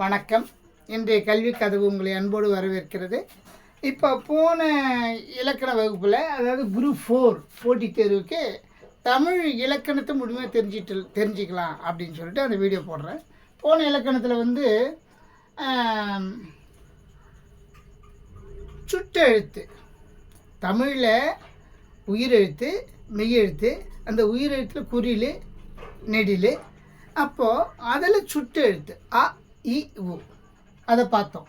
வணக்கம். இன்றைய கல்வி கதவு உங்களை அன்போடு வரவேற்கிறது. இப்போ போன இலக்கண வகுப்பில் அதாவது குரூப் ஃபோர் போட்டித் தேர்வுக்கு தமிழ் இலக்கணத்தை முழுமையாக தெரிஞ்சிட்டு தெரிஞ்சுக்கலாம் அப்படின்னு சொல்லிட்டு அந்த வீடியோ போடுறேன். போன இலக்கணத்தில் வந்து சுட்டெழுத்து. தமிழில் உயிரெழுத்து மெய்யெழுத்து அந்த உயிரெழுத்தில் குறியில் நெடில். அப்போது அதில் சுட்டு எழுத்து அ இ உ. அதை பார்த்தோம்.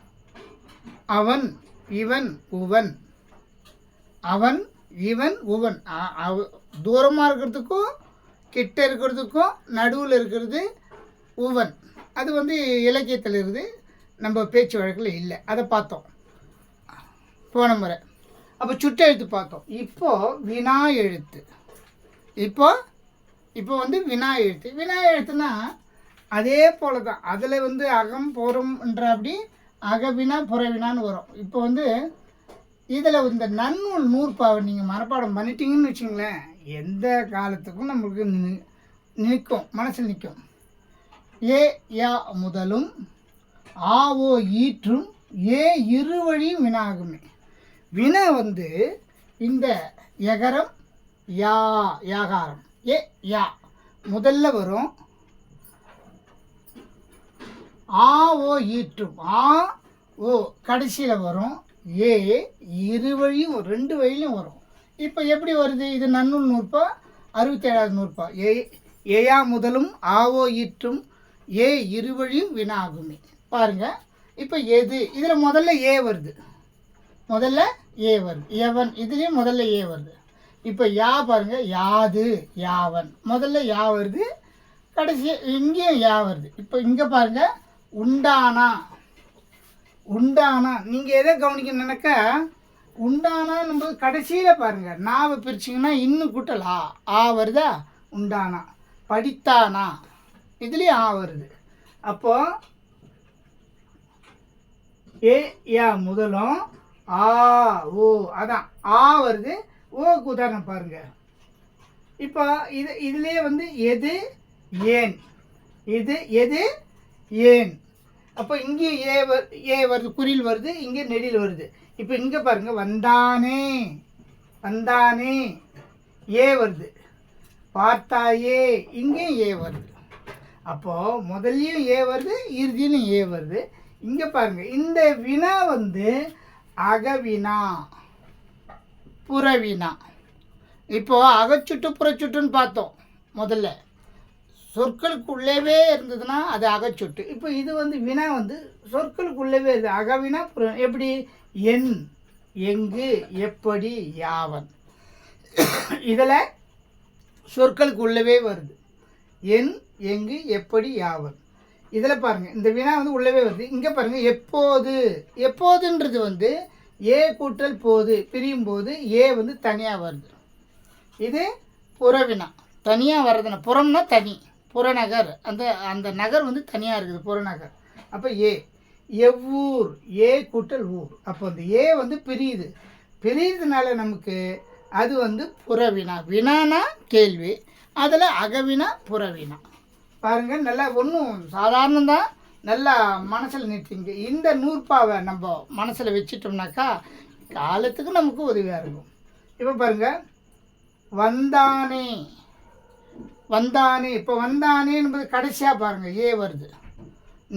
அவன் இவன் உவன். அவன் இவன் உவன். அவ- தூரமாக இருக்கிறதுக்கும் கிட்ட இருக்கிறதுக்கும் நடுவில் இருக்கிறது உவன். அது வந்து இலக்கியத்தில் இருந்து நம்ம பேச்சு வழக்கில் இல்லை. அதை பார்த்தோம். போன முறை. அப்போ சுட்டெழுத்து பார்த்தோம். இப்போது வினா எழுத்து. இப்போ இப்போ வந்து வினா எழுத்து. வினா எழுத்துனா அதே போல தான் அதில் வந்து அகம் புறம்ன்ற அப்படி அகவினா புறவினான்னு வரும். இப்போ வந்து இதில் இந்த நன்னூல் நூற்பாவை நீங்கள் மனப்பாடம் பண்ணிட்டீங்கன்னு வச்சுங்களேன் எந்த காலத்துக்கும் நம்மளுக்கு நி- நிற்கும். மனசில் நிற்கும். ஏ யா முதலும் ஆ ஓ ஈற்றும் ஏ இருவழியும் வினாகுமே. வினா வந்து இந்த எகரம் யா யாகாரம். ஏ யா. முதல்ல வரும் ஆ ஓ ஈற்றும். ஆ ஓ கடைசியில் வரும். ஏ இரு வழியும் ரெண்டு வழியிலும் வரும். இப்போ எப்படி வருது? இது நன்னூல் நூற்பா? அறுபத்தேழாவது நூற்பா? ஏ ஏயா முதலும் ஆ ஓ ஈற்றும். ஏ இருவழியும் வினாகுமே பாருங்க. இப்போ எது? இதில் முதல்ல ஏ வருது. முதல்ல ஏ வருது. எவன்? இதுலேயும் முதல்ல ஏ வருது. இப்போ யா பாருங்க. யாது யாவன். முதல்ல யா வருது. கடைசி இங்கேயும் யா வருது. இப்போ இங்கே பாருங்கள் உண்டானா? உண்டானா? நீங்கள் எதை கவனிக்கணுன்னாக்கா உண்டானா கடைசியில் பாருங்கள் நாவை பிரிச்சிங்கன்னா இன்னும் கூட்டலா? ஆ வருதா? உண்டானா. படித்தானா? இதுலேயும் ஆ வருது. அப்போ ஏ யா முதலும் ஆ ஓ அதான். ஆ வருது. ஓக்கு உதாரணம் பாருங்கள் இப்போ இது இதுலேயே வந்து எது ஏன்? இது எது ஏன்? அப்போ இங்கே ஏ வ ஏ வருது குறில் வருது இங்கே நெடில் வருது. இப்போ இங்கே பாருங்க வந்தானே வந்தானே ஏ வருது. பார்த்தாயே இங்கேயும் ஏ வருது. அப்போது முதல்லையும் ஏ வருது இறுதியிலும் ஏ வருது. இங்கே பாருங்க இந்த வினா வந்து அகவினா புறவினா. இப்போது அகச்சுட்டு புறச்சுட்டுன்னு பார்த்தோம் முதல்ல. சொற்களுக்குள்ளேவே இருந்ததுன்னா அது அகச்சொட்டு. இப்போ இது வந்து வினா வந்து சொற்களுக்குள்ளேவே இருக்குது அகவினா புற எப்படி? என் எங்கு எப்படி யாவன். இதில் சொற்களுக்கு உள்ளவே வருது. என் எங்கு எப்படி யாவன். இதில் பாருங்கள் இந்த வினா வந்து உள்ளவே வருது. இங்கே பாருங்கள் எப்போது? எப்போதுன்றது வந்து ஏ கூட்டல் போது பிரியும் போது ஏ வந்து தனியாக வருது. இது புறவினா. தனியாக வர்றதுனா புறம்னா தனி. புறநகர். அந்த அந்த நகர் வந்து தனியாக இருக்குது புறநகர். அப்போ ஏ. எவ்வூர். ஏ கூட்டல் ஊர். அப்போ அந்த ஏ வந்து பிரியுது. பிரியுதுனால நமக்கு அது வந்து புறவினா. வினானா கேள்வி. அதில் அகவினா புறவினா. பாருங்கள் நல்லா ஒன்றும் சாதாரணம் தான் நல்லா மனசில் நிறுத்திங்க. இந்த நூற்பாவை நம்ம மனசில் வச்சிட்டோம்னாக்கா காலத்துக்கு நமக்கு உதவியாக இருக்கும். இப்போ பாருங்கள் வந்தானே. வந்தானே இப்போ வந்தானே என்பது கடைசியாக பாருங்கள் ஏ வருது.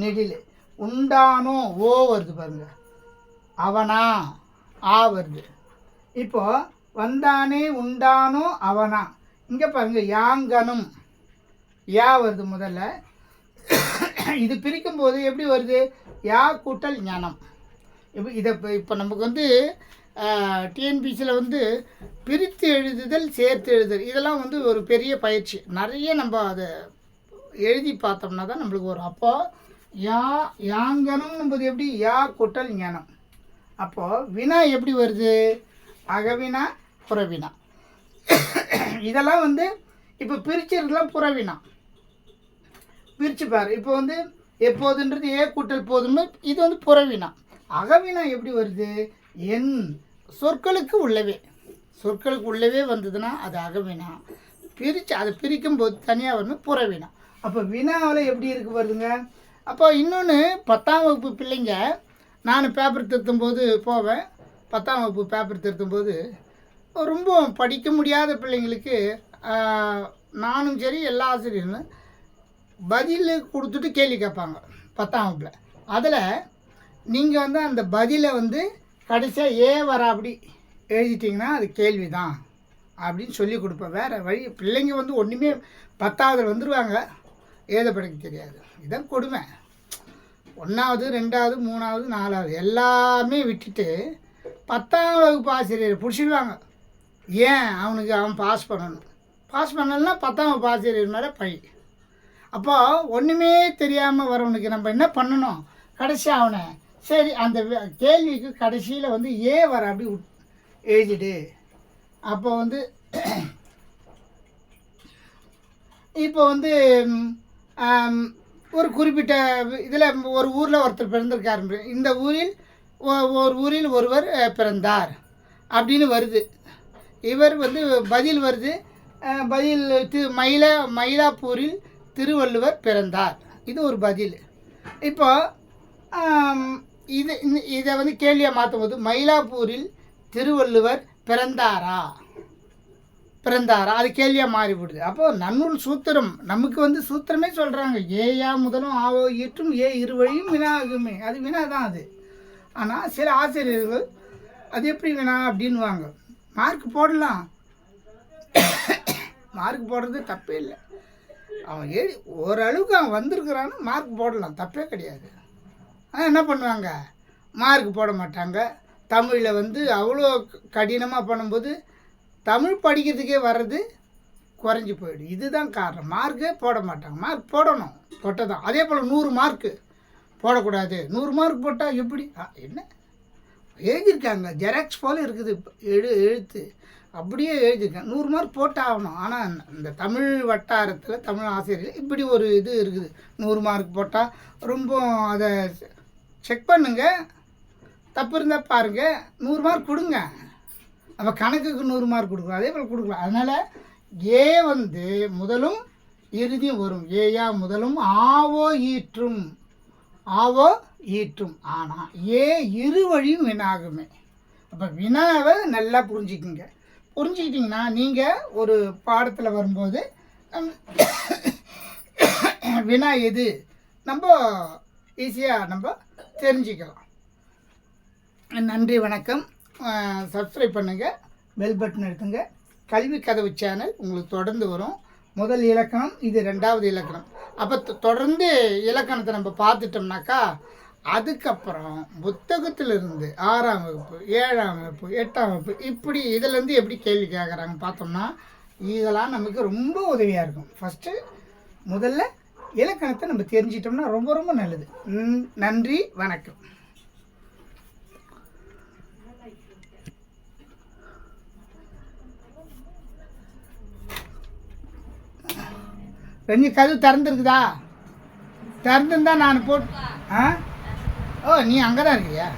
நெடில். உண்டானோ ஓ வருது பாருங்க. அவனா ஆ வருது. இப்போ வந்தானே உண்டானோ அவனா. இங்கே பாருங்க யாங்கனும். யா வருது முதல்ல. இது பிரிக்கும் போது எப்படி வருது? யா கூட்டல் ஞானம். இப்போ இதை இப்போ இப்போ நமக்கு வந்து டிஎன்பிசியில் வந்து பிரித்து எழுதுதல் சேர்த்து எழுதுதல் இதெல்லாம் வந்து ஒரு பெரிய பயிற்சி. நிறைய நம்ம அதை எழுதி பார்த்தோம்னா தான் நம்மளுக்கு வரும். அப்போ யா யாங்கனம் எப்படி? யா கூட்டல் ஞானம். அப்போது வினா எப்படி வருது? அகவினா புறவினா. இதெல்லாம் வந்து இப்போ பிரிச்சிருக்கலாம் புறவினா. பிரித்து இப்போ வந்து எப்போதுன்றது ஏ கூட்டல் போதுமே இது வந்து புறவினா. அகவினா எப்படி வருது? என் சொற்களுக்கு உள்ளவே. சொற்களுக்கு உள்ளவே வந்ததுன்னா அது அகவினா. பிரித்து அதை பிரிக்கும் போது தனியாக வரணும் புறவினா. அப்போ வினாவில் எப்படி இருக்கு வருதுங்க அப்போ இன்னொன்று பத்தாம் வகுப்பு பிள்ளைங்க நான் பேப்பர் திருத்தும்போது போவேன். பத்தாம் வகுப்பு பேப்பர் திருத்தும்போது ரொம்ப படிக்க முடியாத பிள்ளைங்களுக்கு நானும் சரி எல்லா ஆசிரியர்களும் பதில் கொடுத்துட்டு கேள்வி கேட்பாங்க. பத்தாம் வகுப்பில். அதில் நீங்கள் வந்து அந்த பதிலை வந்து கடைசியாக ஏ வர அப்படி எழுதிட்டிங்கன்னா அது கேள்வி தான் அப்படின்னு சொல்லி கொடுப்பேன் வேறு வழி பிள்ளைங்க வந்து ஒன்றுமே பத்தாவது வந்துடுவாங்க எழுத படிக்க தெரியாது. இதான் கொடுமை. ஒன்றாவது ரெண்டாவது மூணாவது நாலாவது எல்லாமே விட்டுட்டு பத்தாம் வகுப்பு ஆசிரியர் பிடிச்சிடுவாங்க. ஏன்? அவனுக்கு அவன் பாஸ் பண்ணணும். பாஸ் பண்ணலன்னா பத்தாம் வகுப்பு ஆசிரியர் மேலே பழி. அப்போ ஒன்றுமே தெரியாமல் வரவனுக்கு நம்ம என்ன பண்ணணும்? கடைசி அவனை சரி அந்த கேள்விக்கு கடைசியில் வந்து ஏ வர அப்படி உட்- எழுதிடு அப்போ வந்து இப்போ வந்து ஒரு குறிப்பிட்ட இதில் ஒரு ஊரில் ஒருத்தர் பிறந்திருக்காரு இந்த ஊரில் ஒரு ஊரில் ஒருவர் பிறந்தார் அப்படின்னு வருது. இவர் வந்து பதில் வருது. பதில் திரு மயிலா மயிலாப்பூரில் திருவள்ளுவர் பிறந்தார். இது ஒரு பதில். இப்போ இது இந்த- இதை வந்து கேள்வியாக மாற்றும் போது மயிலாப்பூரில் திருவள்ளுவர் பிறந்தாரா? பிறந்தாரா? அது கேள்வியாக மாறிவிடுது. அப்போது நன்னூல் சூத்திரம் நமக்கு வந்து சூத்திரமே சொல்கிறாங்க ஏயா முதலும் ஆவோ ஈற்றும் ஏ இருவழியும் வினாகுமே. அது வினா தான் அது. ஆனால் சில ஆசிரியர்கள் அது எப்படி வினா அப்படின்வாங்க மார்க் போடலாம். மார்க் போடுறது தப்பே இல்லை. அவன் ஏ ஓரளவுக்கு அவன் வந்திருக்கிறான்னு மார்க் போடலாம். தப்பே கிடையாது. ஆனால் என்ன பண்ணுவாங்க? மார்க் போட மாட்டாங்க. தமிழில் வந்து அவ்வளோ கடினமாக பண்ணும்போது தமிழ் படிக்கிறதுக்கே வர்றது குறைஞ்சி போயிடும். இதுதான் காரணம். மார்க்கே போட மாட்டாங்க. மார்க் போடணும். போட்டதான் அதே போல் நூறு மார்க்கு போடக்கூடாது. நூறு மார்க் போட்டால் எப்படி? ஆ, என்ன? எழுதியிருக்காங்க. ஜெராக்ஸ் போல் இருக்குது. எழு எழுத்து. அப்படியே எழுதியிருக்காங்க. நூறு மார்க் போட்டாகணும். ஆனால் இந்த தமிழ் வட்டாரத்தில் தமிழ் ஆசிரியர்கள் இப்படி ஒரு இது இருக்குது. நூறு மார்க் போட்டால் ரொம்ப அதை செக் பண்ணுங்க. தப்பு இருந்தால் பாருங்கள் நூறு மார்க் கொடுங்க. அப்போ கணக்குக்கு நூறு மார்க் கொடுக்கலாம். அதே போல் கொடுக்கலாம். அதனால் ஏ வந்து முதலும் இறுதியும் வரும். ஏயா முதலும் ஆவோ ஈற்றும். ஆவோ ஈற்றும். ஆனால் ஏ இரு வழியும் வினாகுமே. அப்போ வினாவை நல்லா புரிஞ்சுக்குங்க. புரிஞ்சுக்கிட்டிங்கன்னா நீங்கள் ஒரு பாடத்தில் வரும்போது வினா எது? நம்ம ஈஸியாக நம்ம தெரிஞ்சுக்கலாம். நன்றி வணக்கம். சப்ஸ்கிரைப் பண்ணுங்கள் பெல் பட்டன் எடுத்துங்க. கல்வி கதவு சேனல் உங்களுக்கு தொடர்ந்து வரும். முதல் இலக்கணம் இது ரெண்டாவது இலக்கணம். அப்போ தொடர்ந்து இலக்கணத்தை நம்ம பார்த்துட்டோம்னாக்கா அதுக்கப்புறம் புத்தகத்திலிருந்து ஆறாம் வகுப்பு ஏழாம் வகுப்பு எட்டாம் வகுப்பு இப்படி இதிலேருந்து எப்படி கேள்வி கேட்குறாங்க பார்த்தோம்னா இதெல்லாம் நமக்கு ரொம்ப உதவியாக இருக்கும். ஃபஸ்ட்டு முதல்ல இலக்கணத்தை நம்ம தெரிஞ்சிட்டோம்னா ரொம்ப ரொம்ப நல்லது. ம், நன்றி வணக்கம். ரெண்டு கதவு திறந்துருக்குதா? திறந்துருந்தா நான் போட்டு ஆ? ஓ நீ அங்கே தான் இருக்கியா?